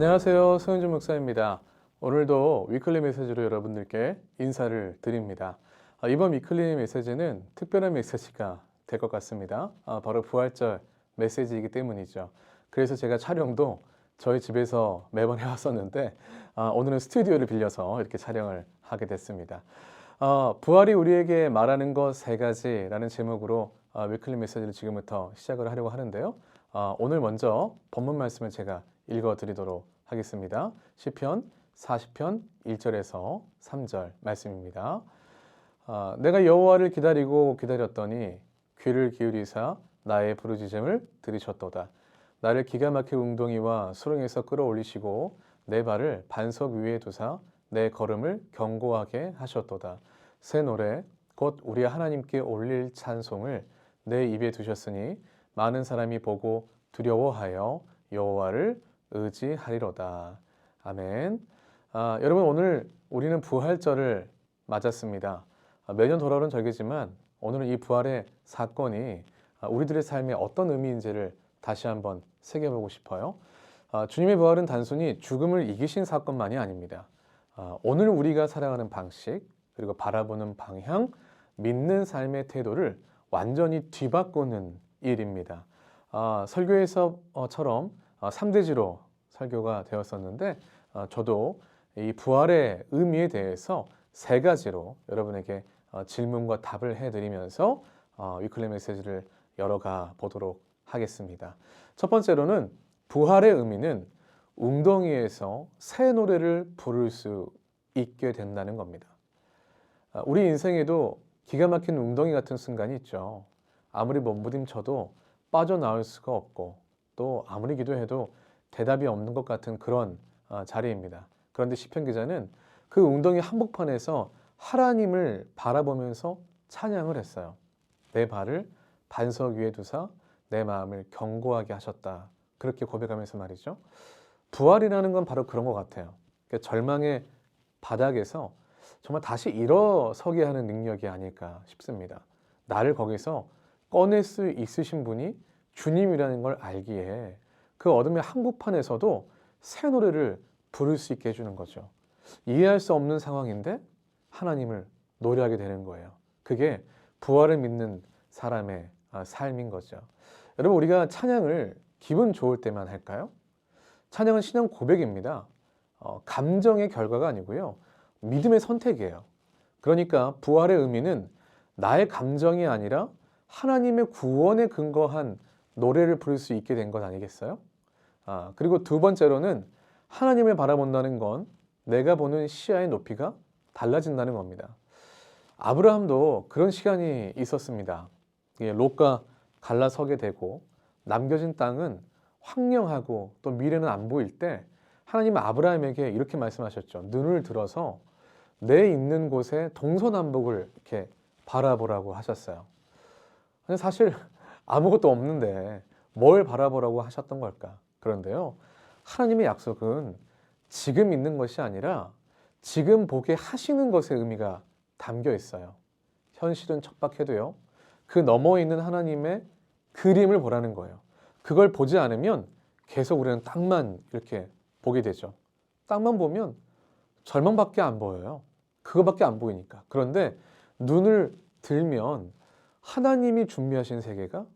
안녕하세요. 소현준 목사입니다. 오늘도 위클리 메시지로 여러분들께 인사를 드립니다. 아, 이번 위클리 메시지는 특별한 메시지가 될 것 같습니다. 아, 바로 부활절 메시지이기 때문이죠. 그래서 제가 촬영도 저희 집에서 매번 해왔었는데 아, 오늘은 스튜디오를 빌려서 이렇게 촬영을 하게 됐습니다. 아, 부활이 우리에게 말하는 것 세 가지라는 제목으로 아, 위클리 메시지를 지금부터 시작을 하려고 하는데요. 아, 오늘 먼저 본문 말씀을 제가 읽어드리도록 하겠습니다. 시편 40편 1절에서 3절 말씀입니다. 아, 내가 여호와를 기다리고 기다렸더니 귀를 기울이사 나의 부르짖음을 들으셨도다. 나를 기가 막힌 웅덩이와 수렁에서 끌어올리시고 내 발을 반석 위에 두사 내 걸음을 견고하게 하셨도다. 새 노래 곧 우리 하나님께 올릴 찬송을 내 입에 두셨으니 많은 사람이 보고 두려워하여 여호와를 의지하리로다. 아멘. 아, 여러분 오늘 우리는 부활절을 맞았습니다. 아, 매년 돌아오는 절기지만 오늘은 이 부활의 사건이 아, 우리들의 삶에 어떤 의미인지를 다시 한번 새겨보고 싶어요. 아, 주님의 부활은 단순히 죽음을 이기신 사건만이 아닙니다. 아, 오늘 우리가 살아가는 방식 그리고 바라보는 방향, 믿는 삶의 태도를 완전히 뒤바꾸는 일입니다. 아, 설교에서처럼 아, 3대지로 설교가 되었었는데 아, 저도 이 부활의 의미에 대해서 세 가지로 여러분에게 어, 질문과 답을 해드리면서 어, 위클리 메시지를 열어가 보도록 하겠습니다. 첫 번째로는 부활의 의미는 웅덩이에서 새 노래를 부를 수 있게 된다는 겁니다. 아, 우리 인생에도 기가 막힌 웅덩이 같은 순간이 있죠. 아무리 몸부림쳐도 빠져나올 수가 없고 또 아무리 기도해도 대답이 없는 것 같은 그런 어, 자리입니다. 그런데 시편 기자는 그 웅덩이 한복판에서 하나님을 바라보면서 찬양을 했어요. 내 발을 반석 위에 두사 내 마음을 견고하게 하셨다. 그렇게 고백하면서 말이죠. 부활이라는 건 바로 그런 것 같아요. 그러니까 절망의 바닥에서 정말 다시 일어서게 하는 능력이 아닐까 싶습니다. 나를 거기서 꺼낼 수 있으신 분이 주님이라는 걸 알기에 그 어둠의 한복판에서도 새 노래를 부를 수 있게 해주는 거죠. 이해할 수 없는 상황인데 하나님을 노래하게 되는 거예요. 그게 부활을 믿는 사람의 아, 삶인 거죠. 여러분, 우리가 찬양을 기분 좋을 때만 할까요? 찬양은 신앙 고백입니다. 어, 감정의 결과가 아니고요. 믿음의 선택이에요. 그러니까 부활의 의미는 나의 감정이 아니라 하나님의 구원에 근거한 노래를 부를 수 있게 된 것 아니겠어요? 아, 그리고 두 번째로는 하나님을 바라본다는 건 내가 보는 시야의 높이가 달라진다는 겁니다. 아브라함도 그런 시간이 있었습니다. 예, 롯과 갈라서게 되고 남겨진 땅은 황량하고 또 미래는 안 보일 때 하나님은 아브라함에게 이렇게 말씀하셨죠. 눈을 들어서 내 있는 곳에 동서남북을 이렇게 바라보라고 하셨어요. 사실 아무것도 없는데 뭘 바라보라고 하셨던 걸까? 그런데요. 하나님의 약속은 지금 있는 것이 아니라 지금 보게 하시는 것의 의미가 담겨 있어요. 현실은 척박해도요. 그 너머에 있는 하나님의 그림을 보라는 거예요. 그걸 보지 않으면 계속 우리는 땅만 이렇게 보게 되죠. 땅만 보면 절망밖에 안 보여요. 그거밖에 안 보이니까. 그런데 눈을 들면 하나님이 준비하신 세계가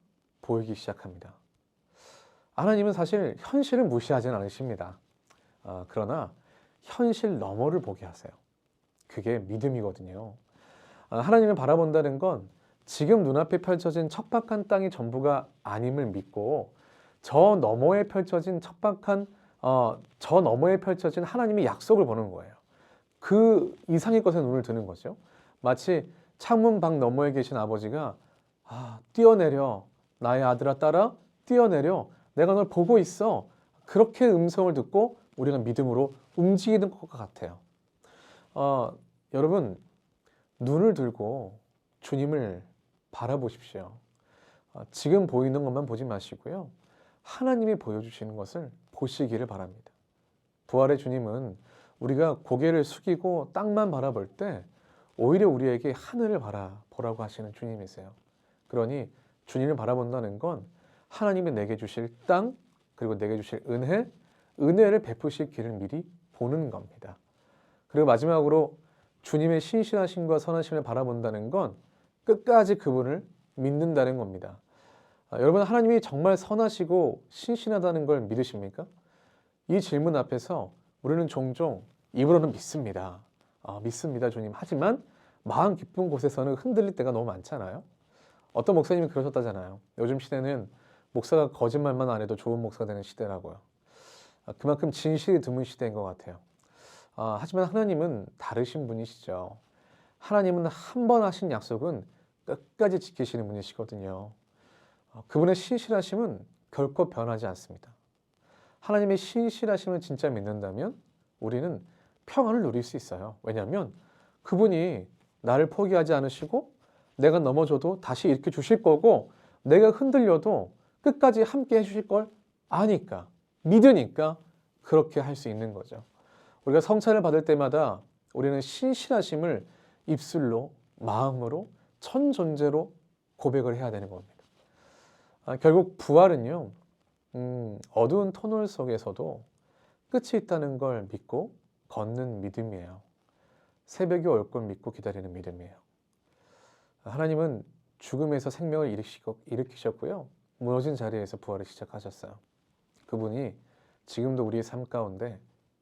보이기 시작합니다. 하나님은 사실 현실을 무시하지는 않으십니다. 아, 그러나 현실 너머를 보게 하세요. 그게 믿음이거든요. 아, 하나님을 바라본다는 건 지금 눈앞에 펼쳐진 척박한 땅이 전부가 아님을 믿고 저 너머에 펼쳐진 척박한 어, 저 너머에 펼쳐진 하나님의 약속을 보는 거예요. 그 이상의 것에 눈을 드는 거죠. 마치 창문 밖 너머에 계신 아버지가 아, 뛰어내려 나의 아들아 딸아 뛰어내려 내가 널 보고 있어. 그렇게 음성을 듣고 우리가 믿음으로 움직이는 것 같아요. 어, 여러분, 눈을 들고 주님을 바라보십시오. 어, 지금 보이는 것만 보지 마시고요. 하나님이 보여주시는 것을 보시기를 바랍니다. 부활의 주님은 우리가 고개를 숙이고 땅만 바라볼 때 오히려 우리에게 하늘을 바라보라고 하시는 주님이세요. 그러니 주님을 바라본다는 건 하나님이 내게 주실 땅 그리고 내게 주실 은혜 은혜를 베푸실 길을 미리 보는 겁니다. 그리고 마지막으로 주님의 신실하심과 선하심을 바라본다는 건 끝까지 그분을 믿는다는 겁니다. 아, 여러분 하나님이 정말 선하시고 신실하다는 걸 믿으십니까? 이 질문 앞에서 우리는 종종 입으로는 믿습니다. 아, 믿습니다, 주님. 하지만 마음 깊은 곳에서는 흔들릴 때가 너무 많잖아요. 어떤 목사님이 그러셨다잖아요. 요즘 시대는 목사가 거짓말만 안 해도 좋은 목사가 되는 시대라고요. 아, 그만큼 진실이 드문 시대인 것 같아요. 아, 하지만 하나님은 다르신 분이시죠. 하나님은 한 번 하신 약속은 끝까지 지키시는 분이시거든요. 어, 그분의 신실하심은 결코 변하지 않습니다. 하나님의 신실하심을 진짜 믿는다면 우리는 평안을 누릴 수 있어요. 왜냐하면 그분이 나를 포기하지 않으시고 내가 넘어져도 다시 일으켜 주실 거고 내가 흔들려도 끝까지 함께 해주실 걸 아니까 믿으니까 그렇게 할 수 있는 거죠. 우리가 성찬을 받을 때마다 우리는 신실하심을 입술로 마음으로 천 존재로 고백을 해야 되는 겁니다. 아, 결국 부활은요, 음, 어두운 터널 속에서도 끝이 있다는 걸 믿고 걷는 믿음이에요. 새벽이 올 걸 믿고 기다리는 믿음이에요. 하나님은 죽음에서 생명을 일으키셨고요. 무너진 자리에서 부활을 시작하셨어요. 그분이 지금도 우리의 삶 가운데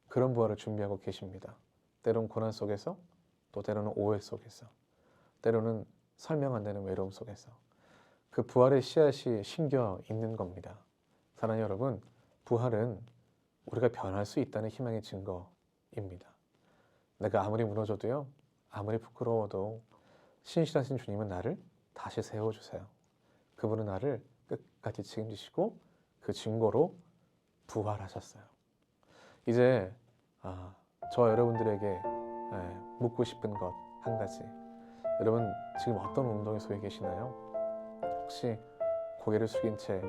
그런 부활을 준비하고 계십니다. 때론 고난 속에서, 또 때로는 오해 속에서, 때로는 설명 안 되는 외로움 속에서 그 부활의 씨앗이 심겨 있는 겁니다. 사랑하는 여러분, 부활은 우리가 변할 수 있다는 희망의 증거입니다. 내가 아무리 무너져도요, 아무리 부끄러워도 신실하신 주님은 나를 다시 세워주세요. 그분은 나를 끝까지 책임지시고 그 증거로 부활하셨어요. 이제 아, 저 여러분들에게 예, 묻고 싶은 것 한 가지. 여러분 지금 어떤 운동에 소에 계시나요? 혹시 고개를 숙인 채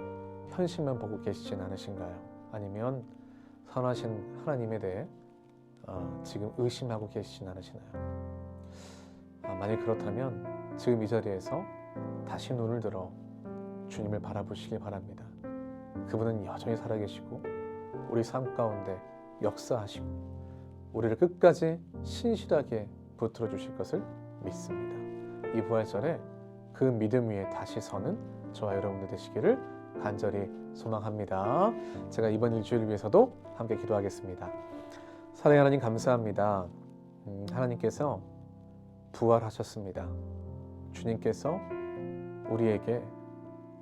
현실만 보고 계시진 않으신가요? 아니면 선하신 하나님에 대해 어, 지금 의심하고 계시진 않으시나요? 아, 만약 그렇다면 지금 이 자리에서 다시 눈을 들어 주님을 바라보시길 바랍니다. 그분은 여전히 살아계시고 우리 삶 가운데 역사하시고 우리를 끝까지 신실하게 붙들어 주실 것을 믿습니다. 이 부활절에 그 믿음 위에 다시 서는 저와 여러분들 되시기를 간절히 소망합니다. 제가 이번 일주일 위해서도 함께 기도하겠습니다. 사랑의 하나님 감사합니다. 음, 하나님께서 부활하셨습니다. 주님께서 우리에게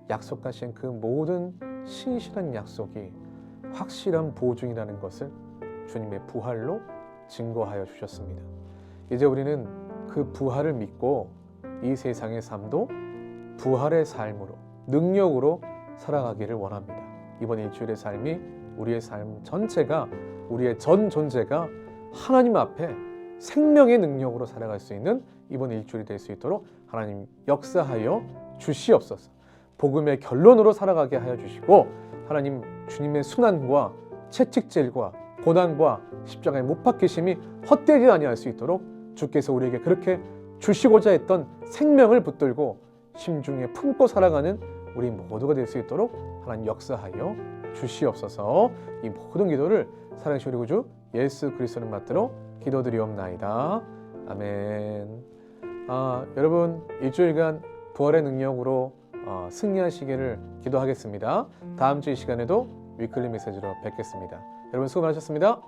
약속하신 그 모든 신실한 약속이 확실한 보증이라는 것을 주님의 부활로 증거하여 주셨습니다. 이제 우리는 그 부활을 믿고 이 세상의 삶도 부활의 삶으로 능력으로 살아가기를 원합니다. 이번 일주일의 삶이 우리의 삶 전체가 우리의 전 존재가 하나님 앞에 생명의 능력으로 살아갈 수 있는 이번 일주일이 될 수 있도록 하나님 역사하여 주시옵소서. 복음의 결론으로 살아가게 하여 주시고 하나님 주님의 순환과 채찍질과 고난과 십자가의 못 박히심이 헛되지 아니할 수 있도록 주께서 우리에게 그렇게 주시고자 했던 생명을 붙들고 심중에 품고 살아가는 우리 모두가 될 수 있도록 하나님 역사하여 주시옵소서. 이 모든 기도를 사랑하시 우리 구주 예수 그리스도를 받들어 기도드리옵나이다. 아멘. 아, 여러분 일주일간 부활의 능력으로 어, 승리하시기를 기도하겠습니다. 다음 주 이 시간에도 위클리 메시지로 뵙겠습니다. 여러분 수고 많으셨습니다.